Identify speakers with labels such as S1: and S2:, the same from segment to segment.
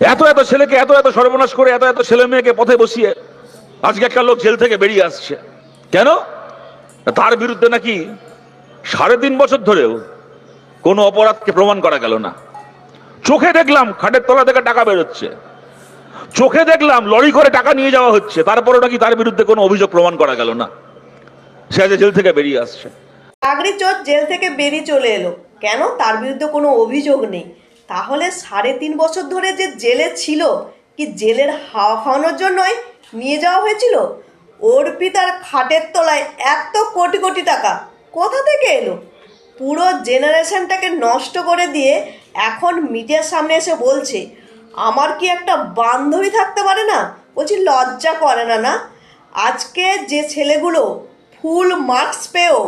S1: এত এত ছেলেকে, এত এত সর্বনাশ করে, এত এত ছেলে মেয়েকে পথে বসিয়ে আজকে একটা লোক জেল থেকে বেরিয়ে আসছে। কেন? তার বিরুদ্ধে নাকি সাড়ে তিন বছর ধরেও কোনো অপরাধকে প্রমাণ করা গেল না। চোখে দেখলাম খাটের তলা থেকে টাকা বেরোচ্ছে। চোখে দেখলাম লরি করে টাকা নিয়ে যাওয়া হচ্ছে। তারপরে নাকি তার বিরুদ্ধে কোনো অভিযোগ প্রমাণ করা গেল না। সে আজ জেল থেকে বেরিয়ে আসছে।
S2: চোর জেল থেকে বেরিয়ে চলে এলো। কেন? তার বিরুদ্ধে কোনো অভিযোগ নেই। তাহলে সাড়ে তিন বছর ধরে যে জেলে ছিল, কি জেলের হাওয়া খাওয়ানোর জন্যই নিয়ে যাওয়া হয়েছিল? অর্পিতার খাটের তলায় এত কোটি কোটি টাকা কোথা থেকে এলো? পুরো জেনারেশনটাকে নষ্ট করে দিয়ে এখন মিডিয়ার সামনে এসে বলছে, আমার কি একটা বান্ধবী থাকতে পারে না? বলছি, লজ্জা করে না না। আজকে যে ছেলেগুলো ফুল মার্কস পেয়েও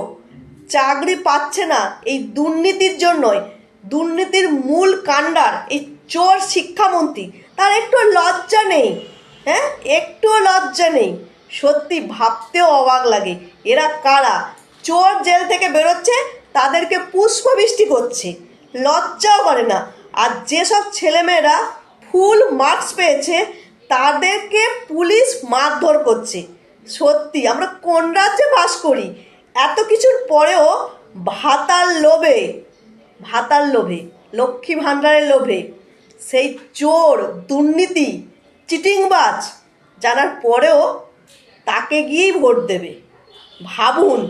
S2: চাকরি পাচ্ছে না, এই দুর্নীতির জন্যই দুর্নীতির মূল কাণ্ডার এই চোর শিক্ষামন্ত্রী, তার একটু লজ্জা নেই হ্যাঁ? একটুও লজ্জা নেই। সত্যি ভাবতেও অবাক লাগে। এরা কারা? চোর জেল থেকে বেরোচ্ছে, তাদেরকে পুষ্পবৃষ্টি করছে। লজ্জাও করে না। আর যেসব ছেলেমেয়েরা ফুল মার্কস পেয়েছে, তাদেরকে পুলিশ মারধর করছে। সত্যি, আমরা কোন রাজ্যে বাস করি? এত কিছুর পরেও ভাতার লোভে ভাতার লোভে, লক্ষ্মী ভাণ্ডারের লোভে, সেই চোর, দুর্নীতি, চিটিংবাজ, জানার পরেও তাকে গিয়েই ভোট দেবে। ভাবুন